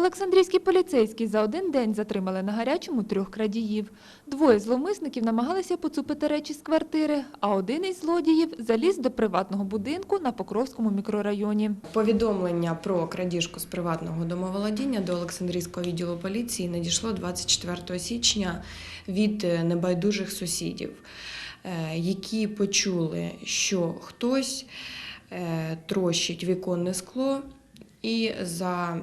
Олександрійські поліцейські за один день затримали на гарячому трьох крадіїв. Двоє зловмисників намагалися поцупити речі з квартири, а один із злодіїв заліз до приватного будинку на Покровському мікрорайоні. Повідомлення про крадіжку з приватного домоволодіння до Олександрійського відділу поліції надійшло 24 січня від е, небайдужих сусідів, е, які почули, що хтось е, трощить віконне скло, і за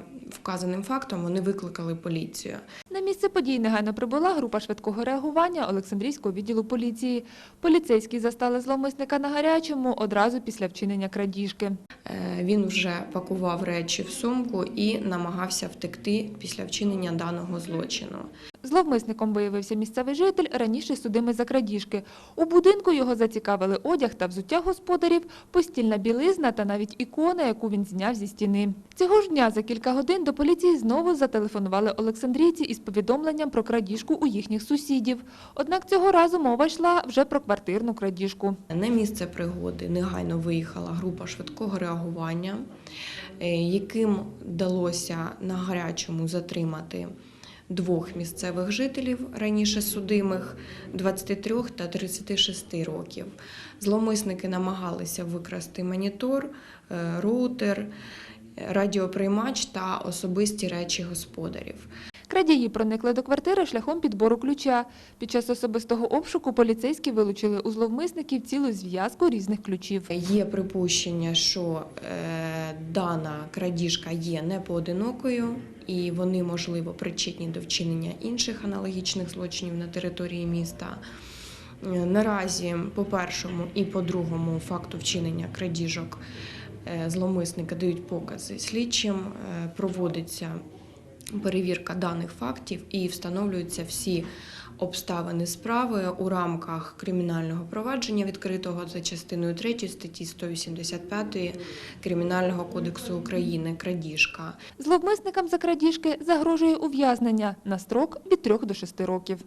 вказаним фактом вони викликали поліцію. На місце подій негайно прибула група швидкого реагування Олександрійського відділу поліції. Поліцейські застали зловмисника на гарячому одразу після вчинення крадіжки. Е, Він вже пакував речі в сумку і намагався втекти після вчинення даного злочину. Зловмисником виявився місцевий житель, раніше судимий за крадіжки. У будинку його зацікавили одяг та взуття господарів, постільна білизна та навіть ікона, яку він зняв зі стіни. Цього ж дня за кілька годин до поліції знову зателефонували олександрійці із повідомленням про крадіжку у їхніх сусідів. Однак цього разу мова йшла вже про квартирну крадіжку. На місце пригоди негайно виїхала група швидкого реагування, е, яким вдалося на гарячому затримати двох місцевих жителів, раніше судимих 23 та 36 років. Зловмисники намагалися викрасти монітор, е, роутер, радіоприймач та особисті речі господарів. Крадії проникли до квартири шляхом підбору ключа. Під час особистого обшуку поліцейські вилучили у зловмисників цілу зв'язку різних ключів. Є припущення, що е, дана крадіжка є непоодинокою, і вони, можливо, причетні до вчинення інших аналогічних злочинів на території міста. Е, Наразі по першому і по другому факту вчинення крадіжок зломисника дають покази слідчим, е, проводиться перевірка даних фактів і встановлюються всі обставини справи у рамках кримінального провадження, відкритого за частиною 3 статті 185 Кримінального кодексу України крадіжка. Зловмисникам за крадіжки загрожує ув'язнення на строк від 3 до 6 років.